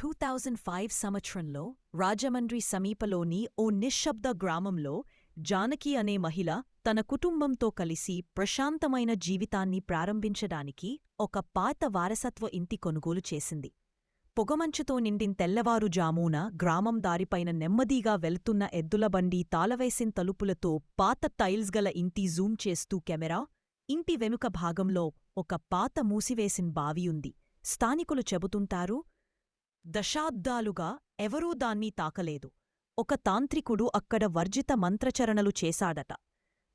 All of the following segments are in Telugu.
టూ థౌజండ్ ఫైవ్ సంవత్సరంలో రాజమండ్రి సమీపలోని ఓ నిశ్శబ్ద గ్రామంలో జానకి అనే మహిళ తన కుటుంబంతో కలిసి ప్రశాంతమైన జీవితాన్ని ప్రారంభించడానికి ఒక పాత వారసత్వ ఇంటి కొనుగోలు చేసింది. పొగమంచుతో నిండిన తెల్లవారుజామున గ్రామం దారిపైన నెమ్మదిగా వెళ్తున్న ఎద్దులబండి తాళవేసిన తలుపులతో పాత టైల్స్ గల ఇంటి జూమ్ చేస్తూ కెమెరా ఇంటి వెనుక భాగంలో ఒక పాత మూసివేసిన బావి ఉంది. స్థానికులు చెబుతుంటారు దశాబ్దాలుగా ఎవరూ దాన్ని తాకలేదు. ఒక తాంత్రికుడు అక్కడ వర్జిత మంత్రచరణలు చేశాడట.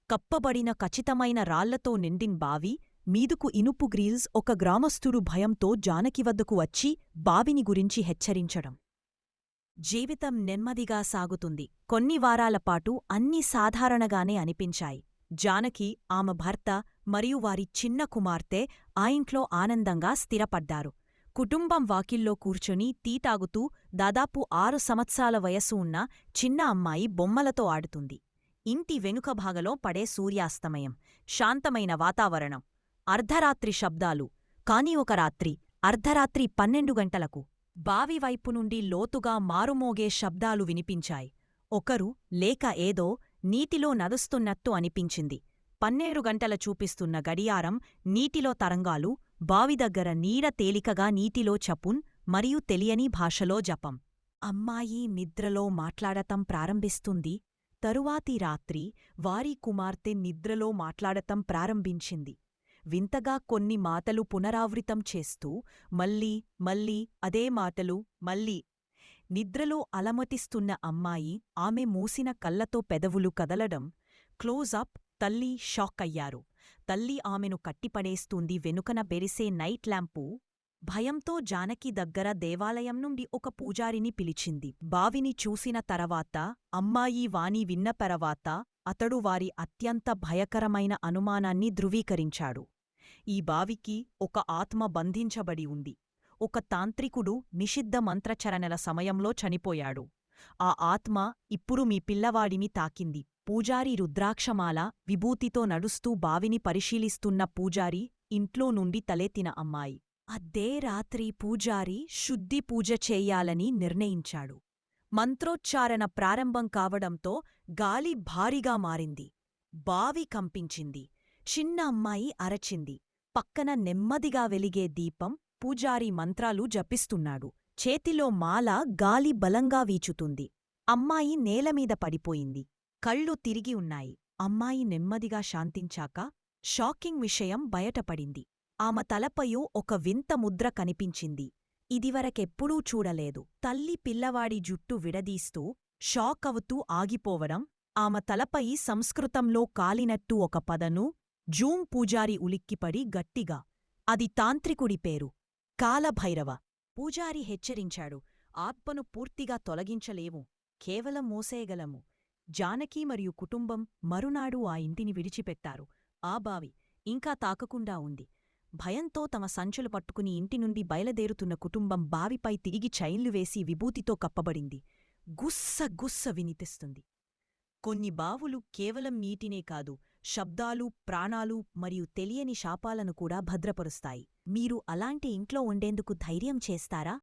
కప్పబడిన ఖచ్చితమైన రాళ్ళతో నిండిన్ బావి మీదుకు ఇనుపు గ్రీల్స్ ఒక గ్రామస్థుడు భయంతో జానకి వద్దకు వచ్చి బావిని గురించి హెచ్చరించడం. జీవితం నెమ్మదిగా సాగుతుంది. కొన్ని వారాలపాటు అన్నీ సాధారణగానే అనిపించాయి. జానకి ఆమె భర్త మరియు వారి చిన్న కుమార్తె ఆ ఇంట్లో ఆనందంగా స్థిరపడ్డారు. కుటుంబం వాకిల్లో కూర్చొని టీ తాగుతూ దాదాపు ఆరు సంవత్సరాల వయస్సు ఉన్న చిన్న అమ్మాయి బొమ్మలతో ఆడుతుంది. ఇంటి వెనుక భాగలో పడే సూర్యాస్తమయం శాంతమైన వాతావరణం అర్ధరాత్రి శబ్దాలు కాని ఒక రాత్రి అర్ధరాత్రి పన్నెండు గంటలకు. బావివైపు నుండి లోతుగా మారుమోగే శబ్దాలు వినిపించాయి. ఒకరు లేక ఏదో నీటిలో నదుస్తున్నట్టు అనిపించింది. పన్నేరు గంటల చూపిస్తున్న గడియారం నీటిలో తరంగాలు బావి దగ్గర నీడ తేలికగా నీటిలో చపున్ మరియు తెలియని భాషలో జపం. అమ్మాయి నిద్రలో మాట్లాడటం ప్రారంభిస్తుంది. తరువాతి రాత్రి వారి కుమార్తె నిద్రలో మాట్లాడటం ప్రారంభించింది. వింతగా కొన్ని మాటలు పునరావృతం చేస్తూ మళ్ళీ మళ్ళీ అదే మాటలు మళ్ళీ. నిద్రలో అలమతిస్తున్న అమ్మాయి ఆమె మూసిన కళ్ళతో పెదవులు కదలడం క్లోజప్ తల్లి షాక్ అయ్యారు తల్లి ఆమెను కట్టిపడేస్తుంది వెనుకన బెరిసే నైట్ ల్యాంపు భయంతో జానకి దగ్గర దేవాలయం నుండి ఒక పూజారిని పిలిచింది. బావిని చూసిన తర్వాత అమ్మాయి వాణి విన్న తర్వాత అతడు వారి అత్యంత భయకరమైన అనుమానాన్ని ధృవీకరించాడు. ఈ బావికి ఒక ఆత్మ బంధించబడి ఉంది. ఒక తాంత్రికుడు నిషిద్ధ మంత్రచరణల సమయంలో చనిపోయాడు. ఆ ఆత్మ ఇప్పుడు మీ పిల్లవాడిని తాకింది. పూజారి రుద్రాక్షమాల విభూతితో నడుస్తూ బావిని పరిశీలిస్తున్న పూజారి ఇంట్లో నుండి తలెత్తిన అమ్మాయి. అద్దే రాత్రి పూజారి శుద్ధి పూజ చేయాలని నిర్ణయించాడు. మంత్రోచ్చారణ ప్రారంభం కావడంతో గాలి భారీగా మారింది. బావి కంపించింది. చిన్న అమ్మాయి అరచింది. పక్కన నెమ్మదిగా వెలిగే దీపం పూజారి మంత్రాలు జపిస్తున్నాడు. చేతిలో మాల గాలి బలంగా వీచుతుంది. అమ్మాయి నేలమీద పడిపోయింది. కళ్ళు తిరిగి ఉన్నాయి. అమ్మాయి నెమ్మదిగా శాంతించాక షాకింగ్ విషయం బయటపడింది. ఆమె తలపయో ఒక వింత ముద్ర కనిపించింది. ఇదివరకెప్పుడూ చూడలేదు. తల్లి పిల్లవాడి జుట్టు విడదీస్తూ షాక్ అవుతూ ఆగిపోవడం ఆమె తలపై సంస్కృతంలో కాలినట్టు ఒక పదను జూమ్ పూజారి ఉలిక్కిపడి గట్టిగా అది తాంత్రికుడి పేరు. కాలభైరవ. పూజారి హెచ్చరించాడు. ఆత్మను పూర్తిగా తొలగించలేము. కేవలం మోసేయగలము. జానకి మరియు కుటుంబం మరునాడు ఆ ఇంటిని విడిచిపెట్టారు. ఆ బావి ఇంకా తాకకుండా ఉంది. భయంతో తమ సంచులు పట్టుకుని ఇంటి నుండి బయలుదేరుతున్న కుటుంబం బావిపై తిరిగి చైన్లు వేసి విభూతితో కప్పబడింది. గుస్స గుస్స వినిపిస్తుంది. కొన్ని బావులు కేవలం నీటినే కాదు శబ్దాలు ప్రాణాలు మరియు తెలియని శాపాలను కూడా భద్రపరుస్తాయి. మీరు అలాంటి ఇంట్లో ఉండేందుకు ధైర్యం చేస్తారా?